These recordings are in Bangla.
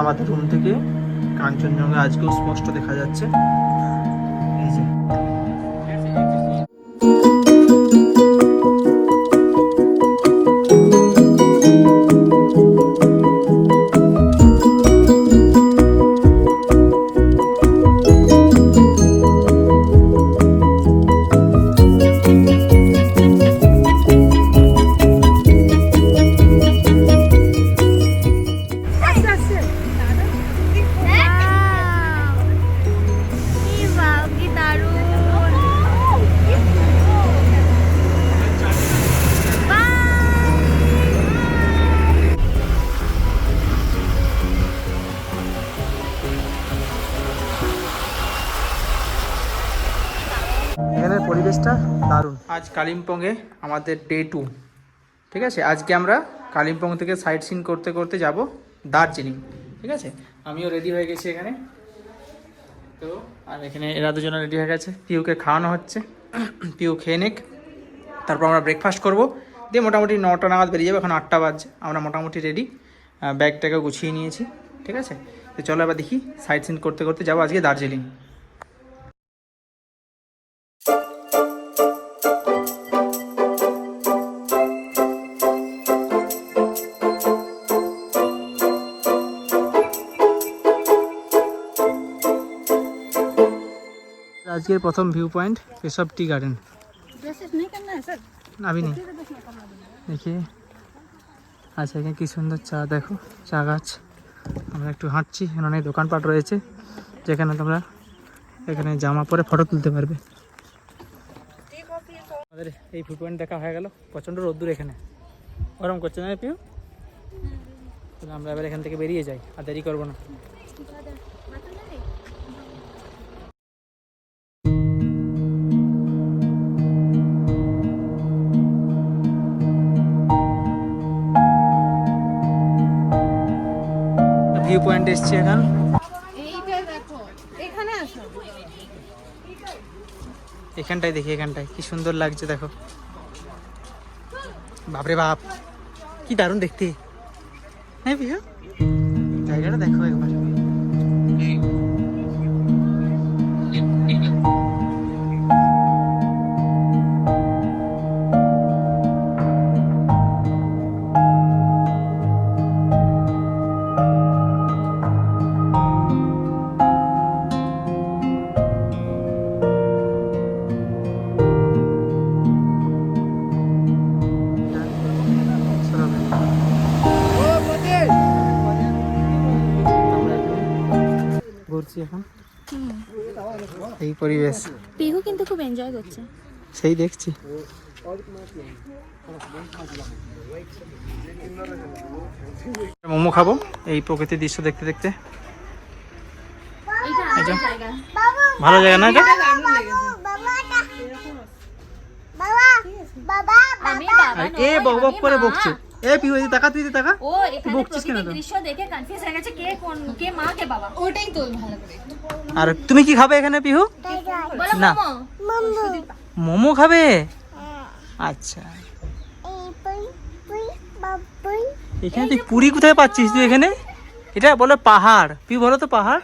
আমাদের রুম থেকে কাঞ্চনজঙ্ঘা আজকেও স্পষ্ট দেখা যাচ্ছে। কালিম্পংয়ে আমাদের ডে টু ঠিক আছে? আজকে আমরা কালিম্পং থেকে সাইট সিন করতে করতে যাব দার্জিলিং। ঠিক আছে? আমিও রেডি হয়ে গেছি এখানে। তো, আর এখানে এরা দুজনে রেডি হয়ে গেছে। পিউকে খাওয়ানো হচ্ছে। পিউ খেয়ে নিক। তারপর আমরা ব্রেকফাস্ট করব। দিয়ে মোটামুটি নটা নাগাদ বেরিয়ে যাব। এখন আটটা বাজছে। আমরা মোটামুটি রেডি ব্যাগটাকে গুছিয়ে নিয়েছি। ঠিক আছে? তো চলো এবার দেখি সাইট সিন করতে করতে যাব আজকে দার্জিলিং। আজকের প্রথম view point Keshab tea garden নেই দেখি। আচ্ছা এখানে কি সুন্দর চা দেখো চা গাছ। আমরা একটু হাঁটছি এখানে অনেক দোকানপাট রয়েছে যেখানে তোমরা এখানে জামা পরে ফটো তুলতে পারবে। আমাদের এই ভিউ পয়েন্ট দেখা হয়ে গেল প্রচণ্ড রোদ্দুর এখানে। গরম করছে না পিউ? তাহলে আমরা এবার এখান থেকে বেরিয়ে যাই আর দেরি করব না। ভিউ পয়েন্ট এখন। এইটা এখানে এখানটায় দেখি এখানটায়। কি সুন্দর লাগছে দেখো। বাপরে বাপ কি দারুণ দেখতে। হ্যাঁ বিহু? জায়গাটা দেখো একবার। এখন এই পরিবেশ। পিহু কিন্তু খুব এনজয় করছে। সেই দেখছি। মোমো খাব এই প্রকৃতির দৃশ্য দেখতে দেখতে। ভালো জায়গা না এটা? এ বক বক করে বকছে। এ পিউ এই তাকা তুই তাকা। ও এখানে বকছিস কেন প্রকৃতির তো? দৃশ্য দেখে কনফিউজ হয়ে গেছে কে কোন কে মা কে বাবা। ওটাই তো ভালো করে। আর তুমি কি খাবে এখানে পিহু? না। মোমো। মোমো। খাবে? আচ্ছা। এখানে তুই পুরি কোথায় পাচ্ছিস তুই এখানে? এটা বলো পাহাড়। তুই বলো তো পাহাড়।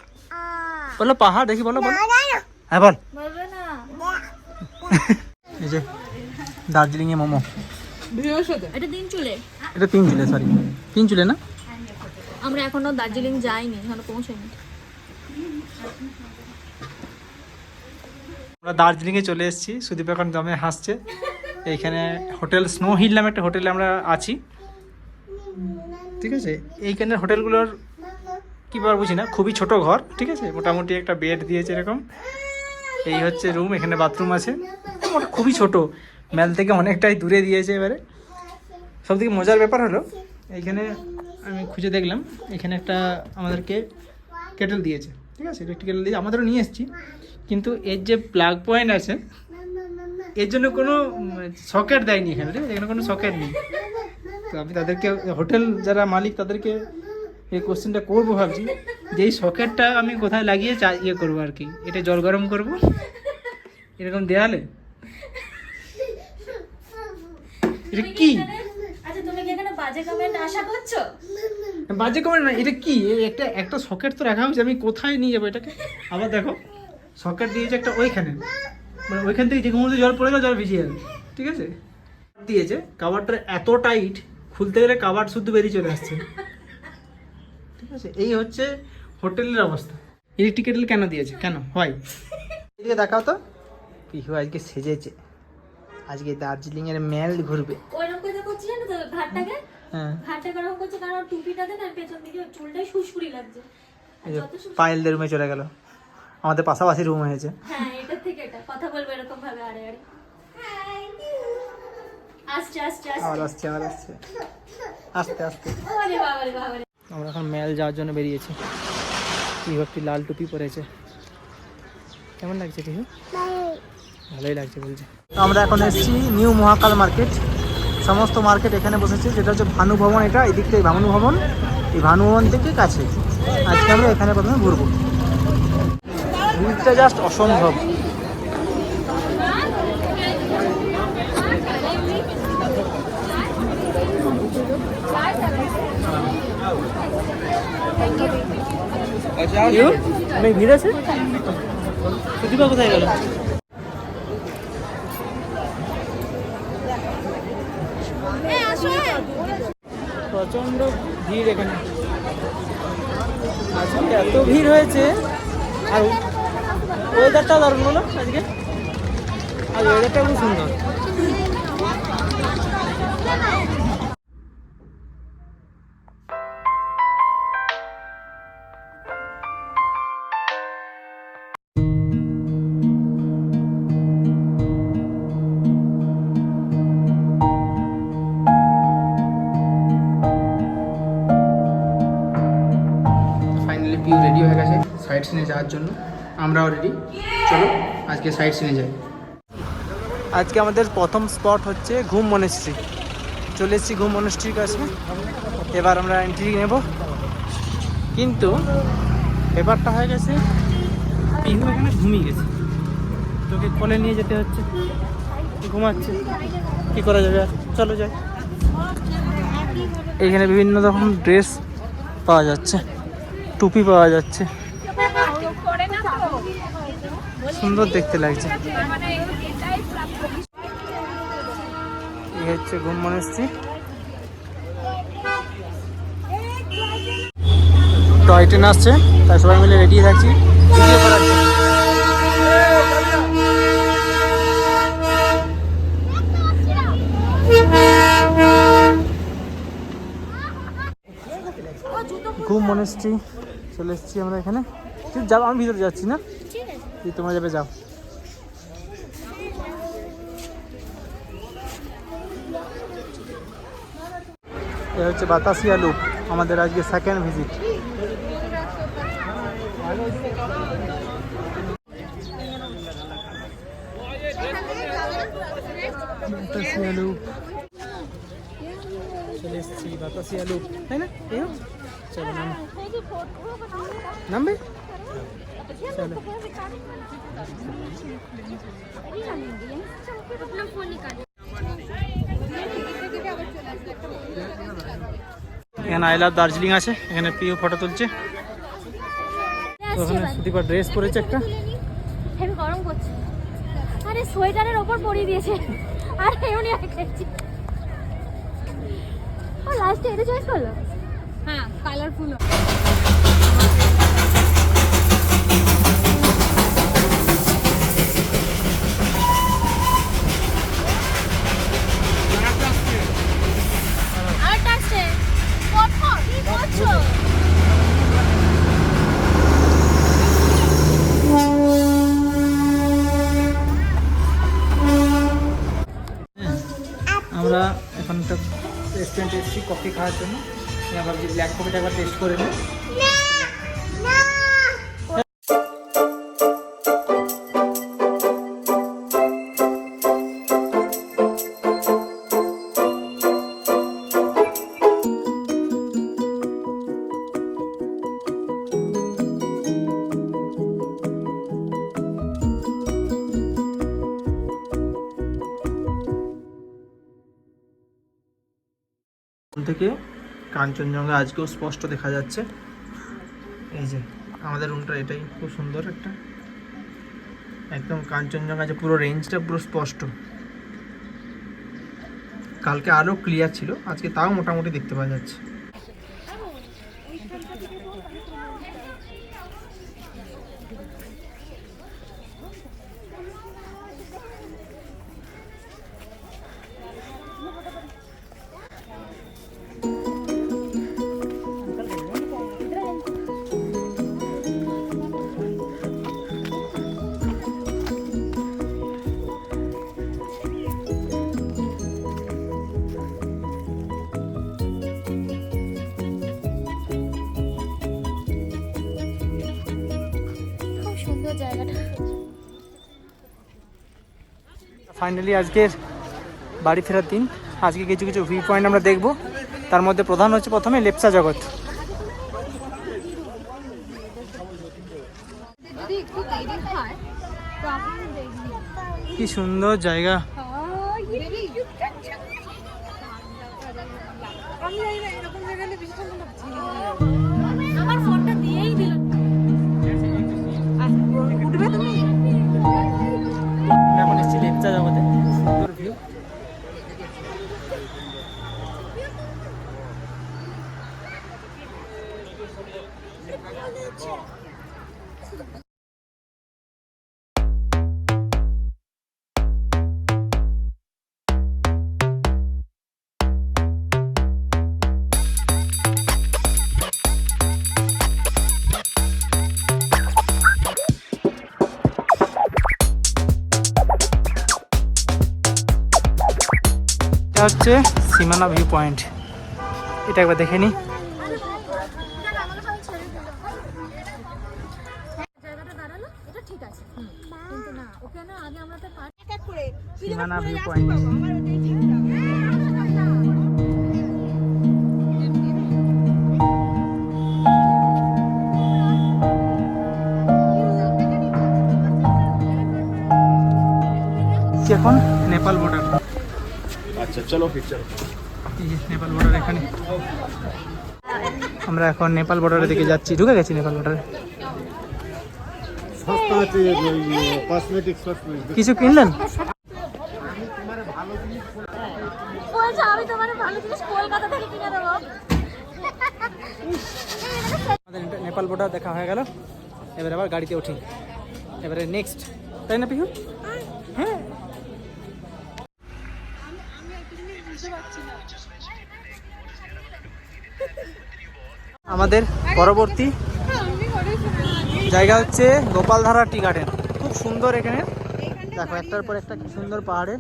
বলো পাহাড় দেখি বলো বলো। হ্যাঁ বল। এই যে দার্জিলিং এ মোমো। এটা দিন চলে। এটা তিন চুলে সরি তিন চুলে না? আমরা এখনও দার্জিলিং যাইনি এখনও পৌঁছাইনি। আমরা দার্জিলিংয়ে চলে এসেছি সুদীপ এখন দমে হাসছে। এইখানে হোটেল স্নো হিল নামে একটা হোটেলে আমরা আছি। ঠিক আছে? এইখানের হোটেলগুলোর কী বার বুঝি না খুবই ছোট ঘর ঠিক আছে? মোটামুটি একটা বেড দিয়েছে এরকম। এই হচ্ছে রুম এখানে বাথরুম আছে। খুবই ছোট। মেল থেকে অনেকটাই দূরে দিয়েছে এবারে। সব থেকে মজার ব্যাপার হলো, এইখানে আমি খুঁজে দেখলাম, এখানে একটা আমাদেরকে কেটেল দিয়েছে, ঠিক আছে? ইলেকট্রিক কেটেল দিয়ে আমাদেরও নিয়ে এসেছি, কিন্তু এর যে প্লাগ পয়েন্ট আছে, এর জন্য কোনো সকেট দেয়নি এখানে, ঠিক এখানে কোনো সকেট নেই। তো আমি তাদেরকে হোটেল যারা মালিক, তাদেরকে এই কোশ্চেনটা করব ভাবছি, যে এই সকেটটা আমি কোথায় লাগিয়ে চা ইয়ে করব আর কি? এটা জল গরম করব? এরকম দেয়ালে? এটা কি আচ্ছা তুমি কি এখানে বাজে কমেন্ট আশা করছ? বাজে কমেন্ট না এটা কি? একটা একটা সকেট তো রাখা হয়েছে আমি কোথায় নিয়ে যাব এটাকে? আবার দেখো সকেট দিয়েছে একটা ওইখানে। মানে ওইখান থেকে যে মুহূর্তে জল পড়ে গেল জল ভিজিয়ে যাবে ঠিক আছে? দিয়েছে কাবারটা এত টাইট খুলতে গেলে কাবার শুদ্ধ বেরিয়ে চলে আসছে। ঠিক আছে? এই হচ্ছে হোটেলের অবস্থা। ইলেকট্রিক কেটেল কেন দিয়েছে? কেন? হয়। এদিকে দেখাও তো। পিহু আজকে সেজেছে। আজকে দার্জিলিং এর মেল ঘুরবে। ওইরকম করে করছি জানো তো ঘাটটাকে? হ্যাঁ। ওরকম করছে কারণ টুপিটাতে না পেছন দিকে চুলটাই সুসকুড়ি লাগছে। পায়েলদের রুমে চলে গেল। আমাদের পাশাপাশি রুম হয়েছে। হ্যাঁ এটা থেকে এটা। কথা বলবে এরকম ভাবে আরে। আরে আস্তে আস্তে আবার আস্তে আসছে আবার আসছে। আস্তে আস্তে। আরে বাবারে বাবারে। আমরা এখন মেল যাওয়ার জন্য বেরিয়েছি। একটি লাল টুপি পরেছে। কেমন লাগছে পিহু ভালোই লাগছে বলছে আমরা এখন এসেছি নিউ মহাকাল মার্কেট। সমস্ত মার্কেট এখানে বসেছে যেটা হচ্ছে ভানু ভবন এটা এদিক থেকে ভানু ভবন। এই ভানু ভবন থেকে কাছে। আজকে আমরা এখানে প্রথমে ঘুরবো। ভিড়টা জাস্ট অসম্ভব। পিহু, অনেক ভিড় আছে? কোথায় গেল? প্রচণ্ড ভিড় এখানে। আজকে এত ভিড় হয়েছে। আর ওয়েদারটাও দারুণ বলো আজকে? আর ওয়েদারটা খুব সুন্দর। সাইড সিনে যাওয়ার জন্য। আমরাও রেডি চলো, আজকে সাইড সিনে যাই। আজকে আমাদের প্রথম স্পট হচ্ছে ঘুম মনেস্ট্রি চলে এসেছি ঘুম মনেস্ট্রির কাছে। এবার আমরা এন্ট্রি নেব। কিন্তু ব্যাপারটা হয়ে গেছে পিহু এখানে ঘুমিয়ে গেছে। তোকে কোলে নিয়ে যেতে হচ্ছে। ঘুমাচ্ছে। কী করা যাবে? আর চলো যাই। এখানে বিভিন্ন রকম ড্রেস পাওয়া যাচ্ছে। টুপি পাওয়া যাচ্ছে। সুন্দর দেখতে লাগছে। এই হচ্ছে ঘুম মনেস্ট্রি টয় ট্রেন আসছে তাই সবাই মিলে রেডি থাকছি। ভিডিও করার জন্য। ঘুম মনেস্ট্রি চলে এসেছি আমরা এখানে। যাও, আমি ভিতরে যাচ্ছি না। তোমরা যাবে, যাও। এ হচ্ছে বাতাসিয়া লুপ আমাদের আজকে সেকেন্ড ভিজিট বাতাসিয়া লুপ চলে এসেছি বাতাসিয়া লুপ তাই না? নামবে? এখানে আই লাভ দার্জিলিং আছে এখানে প্রিয় ফটো তুলছে। ওখানে সুদীপা ড্রেস পরেছে একটা। হেভি গরম করছে। আরে সোয়েটারের ওপর পরিয়ে দিয়েছে। আর এমনি রেখেছি ও লাস্টে এটা চয়েস করল? হ্যাঁ কালারফুল কফি খাওয়ার জন্য। আমি ভাবছি ব্ল্যাক কফিটা একবার টেস্ট করে নিই। থেকে কাঞ্চনজঙ্ঘা আজকেও স্পষ্ট দেখা যাচ্ছে। এই যে, আমাদের রুমটা এটাই, খুব সুন্দর একটা। একদম কাঞ্চনজঙ্ঘা, যে পুরো রেঞ্জটা পুরো স্পষ্ট। কালকে আরও ক্লিয়ার ছিল, আজকে তাও মোটামুটি দেখতে পাওয়া যাচ্ছে। ফাইনালি আজকের বাড়ি ফেরার দিন আজকে কিছু কিছু ভিউ পয়েন্ট আমরা দেখব তার মধ্যে প্রধান হচ্ছে প্রথমে লেপসা জগৎ হয় কি সুন্দর জায়গা হচ্ছে সীমানা ভিউ পয়েন্ট এটা একবার দেখে নি। সীমানা ভিউ পয়েন্ট চলো। নেপাল বর্ডার এখানে। আমরা এখন নেপাল বর্ডারের দিকে যাচ্ছি। ঢুকে গেছি নেপাল বর্ডারে কিছু কিনলেন? আমাদের নেপাল বর্ডার দেখা হয়ে গেল। এবার আবার গাড়িতে উঠি। এবারে নেক্সট তাই না পিহু? আমাদের পরবর্তী জায়গা হচ্ছে গোপালধারা টি গার্ডেন। খুব সুন্দর এখানে। দেখো, একটার পর একটা সুন্দর পাহাড়ে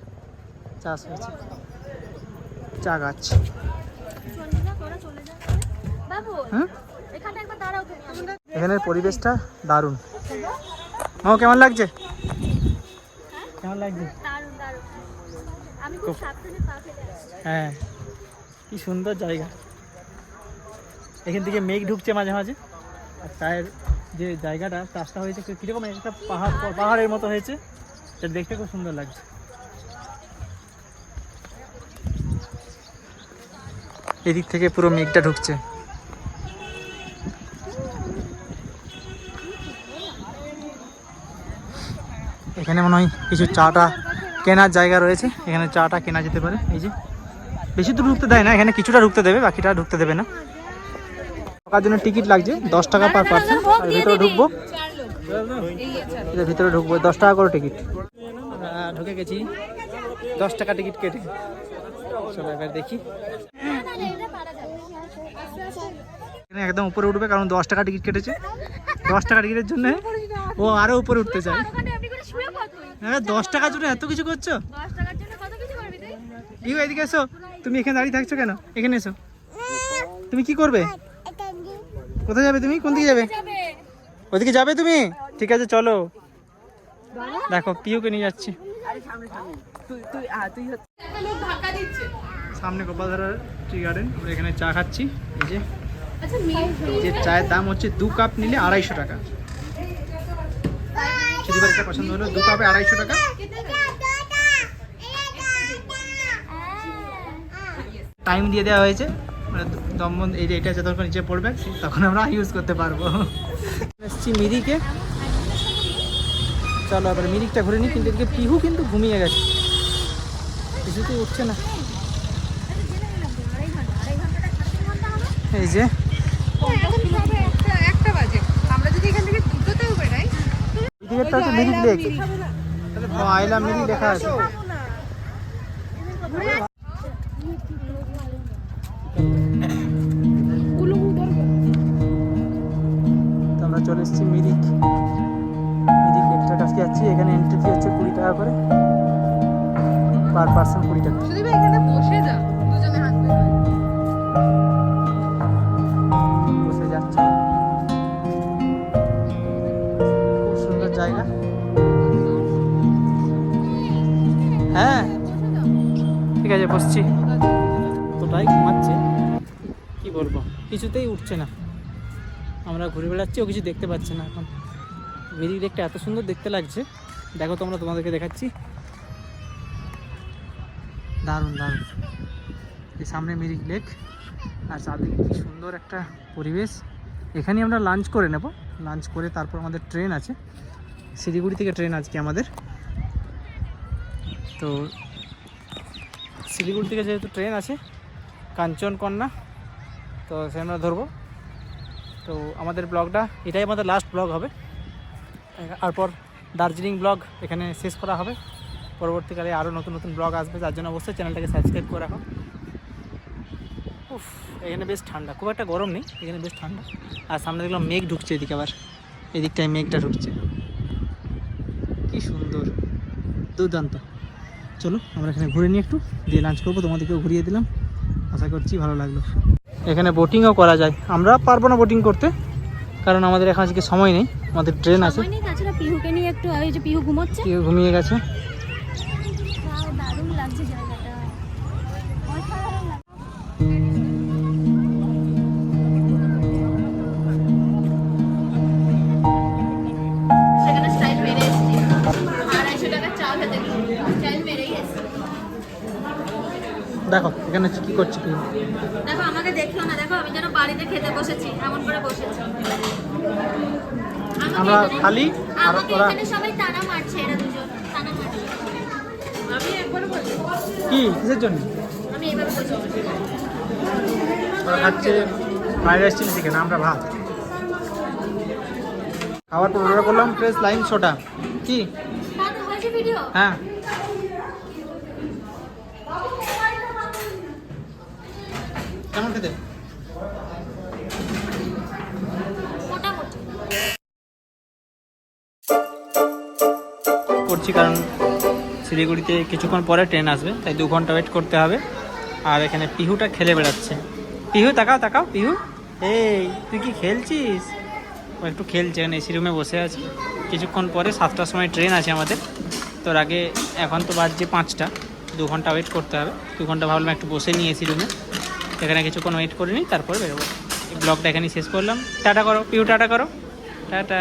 চাষ হয়েছে। চা গাছ। চলে যা তোরা চলে যা বাবু হুম এখানে একবার দাঁড়াও তুমি আমি এখানের পরিবেশটা দারুণ। ও কেমন লাগছে? কেমন লাগছে? হ্যাঁ কি সুন্দর জায়গা। এখান থেকে মেঘ ঢুকছে মাঝে মাঝে। আর চায়ের যে জায়গাটা চাষটা হয়েছে কীরকম একটা পাহাড় পাহাড়ের মতো হয়েছে। সেটা দেখতে খুব সুন্দর লাগছে। এদিক থেকে পুরো মেঘটা ঢুকছে। এখানে মনে হয় কিছু চাটা কেনার জায়গা রয়েছে। এখানে চাটা কেনা যেতে পারে। এই যে, বেশি দূর ঢুকতে দেয় না, এখানে কিছুটা ঢুকতে দেবে, বাকিটা ঢুকতে দেবে না। ঢোকার জন্য টিকিট লাগছে। দশ টাকা পার পার্সন। আর ভিতরে ঢুকবো। যে ভিতরে ঢুকবো। দশ টাকা করে টিকিট। ঢুকে গেছি। দশ টাকা টিকিট কেটে। চলো এবার দেখি। এখানে একদম উপরে উঠবে কারণ দশ টাকা টিকিট কেটেছে। দশ টাকা টিকিটের জন্য ও আরও উপরে উঠতে চায়। ওখানে আপনি করে শুয়ে পড় তুই হ্যাঁ দশ টাকার জন্য এত কিছু করছ? দশ টাকার জন্য কত কিছু করবি তুই? ইউ এদিকে এসো। তুমি এখানে দাঁড়িয়ে থাকছো কেন? এখানে এসো। তুমি কি করবে? কোথায় যাবে তুমি? কোন দিকে যাবে? ওদিকে যাবে তুমি? ঠিক আছে চলো। দেখো পিউকে নিয়ে যাচ্ছি। সামনে গোপালধারার টি গার্ডেন আমরা এখানে চা খাচ্ছি। এই যে যে চায়ের দাম হচ্ছে দু কাপ নিলে আড়াইশো টাকা। যদি বাড়িটা পছন্দ হলো? দু কাপে আড়াইশো টাকা। টাইম দিয়ে দেওয়া হয়েছে। মানে দমবন এই যে এটা যতক্ষণ নিচে পড়বে তখন আমরা ইউজ করতে পারব। এসছি মিরিকে। চলো এবার মিরিকটা ঘুরে নিই কিন্তু এদিকে পিহু কিন্তু ঘুমিয়ে গেছে। কিছুতেই উঠছে না। এই যে। মিরিক লেক আইলা মিরিক লেখা আছে। টাকা করে। পার পার্সন কুড়ি টাকা। এখানে বসে যা দুজনে বসে যাচ্ছে। খুব সুন্দর জায়গা। হ্যাঁ। ঠিক আছে বসছি। তোটাই ঘুমাচ্ছে। কি বলব? কিছুতেই উঠছে না। আমরা ঘুরে বেড়াচ্ছি ও কিছু দেখতে পাচ্ছে না এখন। মিরিক লেকটা এত সুন্দর দেখতে লাগছে। দেখো তোমরা, তোমাদেরকে দেখাচ্ছি। দারুণ দারুণ। এই সামনে মিরিক লেক, আর চারদিকে কি সুন্দর একটা পরিবেশ। এখানেই আমরা লাঞ্চ করে নেব। লাঞ্চ করে তারপর আমাদের ট্রেন আছে। শিলিগুড়ি থেকে ট্রেন আজকে আমাদের। তো শিলিগুড়ি থেকে যেহেতু ট্রেন আছে কাঞ্চনকন্যা তো সে আমরা ধরবো। তো আমাদের ব্লগটা এটাই আমাদের লাস্ট ব্লগ হবে। তারপর দার্জিলিং ব্লগ এখানে শেষ করা হবে। পরবর্তীকালে আরও নতুন নতুন ব্লগ আসবে, যার জন্য অবশ্যই চ্যানেলটাকে সাবস্ক্রাইব করে রাখো। উফ, এখানে বেশ ঠান্ডা, খুব একটা গরম নেই, এখানে বেশ ঠান্ডা। আর সামনে দেখলাম মেঘ ঢুকছে এদিকে আবার, এদিকটায় মেঘটা ঢুকছে। কি সুন্দর, দুর্দান্ত। চলো, আমরা এখানে ঘুরে নিই একটু, দিয়ে লাঞ্চ করব, তোমাদেরকেও ঘুরিয়ে দিলাম। আশা করছি ভালো লাগল। এখানে বোটিংও করা যায়। আমরা পারব না বোটিং করতে, কারণ আমাদের এখন আজকে সময় নেই, আমাদের ট্রেন আছে। পিহুকে নিয়ে একটু ওই যে পিহু ঘুমোচ্ছে। কেউ ঘুমিয়ে গেছে। দারুণ লাগছে জায়গাটা। দেখো এখানে কি করছে কি দেখো আমাকে দেখল না। দেখো আমি যেন বাড়িতে খেতে বসেছি এমন করে বসেছি। আমরা খালি আর এখানে সবাই টানা মারছে এরা দুজন। টানা মারছে। আমি একবারও বলি কি? কিসের জন্য? আমি এইভাবে বসেছি ওরা খাচ্ছে ফ্রাইড রাইস চিলি চিকেন আমরা ভাত। খাবার পর অর্ডার করলাম প্রেস লাইম সোডা। কি? হ্যাঁ হ্যাঁ। কেমন খেতে? করছি কারণ শিলিগুড়িতে কিছুক্ষণ পরে ট্রেন আসবে, তাই দু ঘণ্টা ওয়েট করতে হবে। আর এখানে পিহুটা খেলে বেড়াচ্ছে। পিহু, তাকাও তাকাও, পিহু। এই, তুই কি খেলছিস? ও একটু খেলছে, এখানে এসি রুমে বসে আছে। কিছুক্ষণ পরে সাতটার সময় ট্রেন আছে আমাদের। তোর আগে এখন তো বাজছে পাঁচটা, দু ঘণ্টা ওয়েট করতে হবে। দু ঘণ্টা ভাবলাম একটু বসে নিই এসি রুমে এখানে কিছুক্ষণ ওয়েট করে নিই তারপর বেরোবো। ব্লগটা এখানেই শেষ করলাম। টাটা করো, পিহু, টাটা করো। টাটা।